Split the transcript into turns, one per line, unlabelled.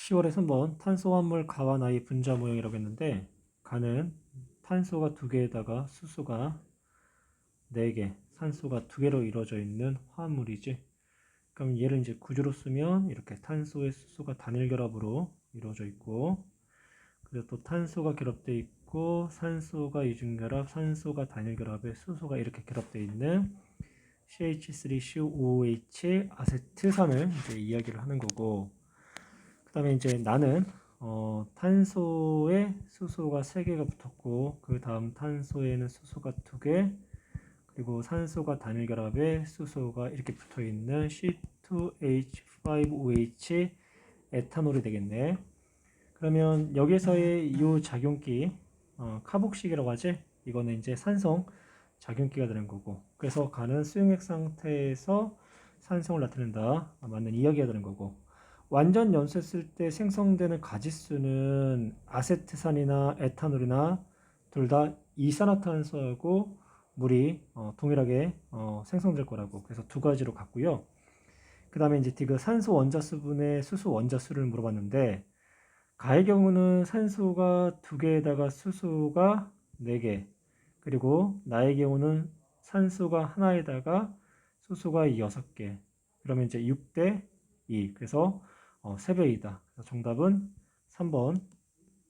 10월에 3번 탄소화물 가와 나이 분자 모형이라고 했는데 가는 탄소가 두 개에다가 수소가 네 개, 산소가 두 개로 이루어져 있는 화합물이지. 그럼 얘를 이제 구조로 쓰면 이렇게 탄소의 수소가 단일 결합으로 이루어져 있고 그리고 또 탄소가 결합되어 있고 산소가 이중 결합, 산소가 단일 결합에 수소가 이렇게 결합되어 있는 CH3COOH 아세트산을 이제 이야기를 하는 거고 그 다음에 이제 나는 어, 탄소에 수소가 3개가 붙었고 그 다음 탄소에는 수소가 2개 그리고 산소가 단일 결합에 수소가 이렇게 붙어 있는 C2H5OH 에탄올이 되겠네. 그러면 여기서의 이 작용기 어, 카복식이라고 하지? 이거는 이제 산성 작용기가 되는 거고 그래서 가는 수용액 상태에서 산성을 나타낸다 맞는 이야기가 되는 거고 완전 연소했을 때 생성되는 가지수는 아세트산이나 에탄올이나 둘 다 이산화탄소하고 물이 어, 동일하게 어, 생성될 거라고 그래서 두 가지로 갔고요. 그 다음에 이제 디그 산소 원자수분의 수소 원자수를 물어봤는데 가의 경우는 산소가 두 개에다가 수소가 네 개 그리고 나의 경우는 산소가 하나에다가 수소가 여섯 개 그러면 이제 6대 2 그래서 어, 3배이다. 그래서 정답은 3번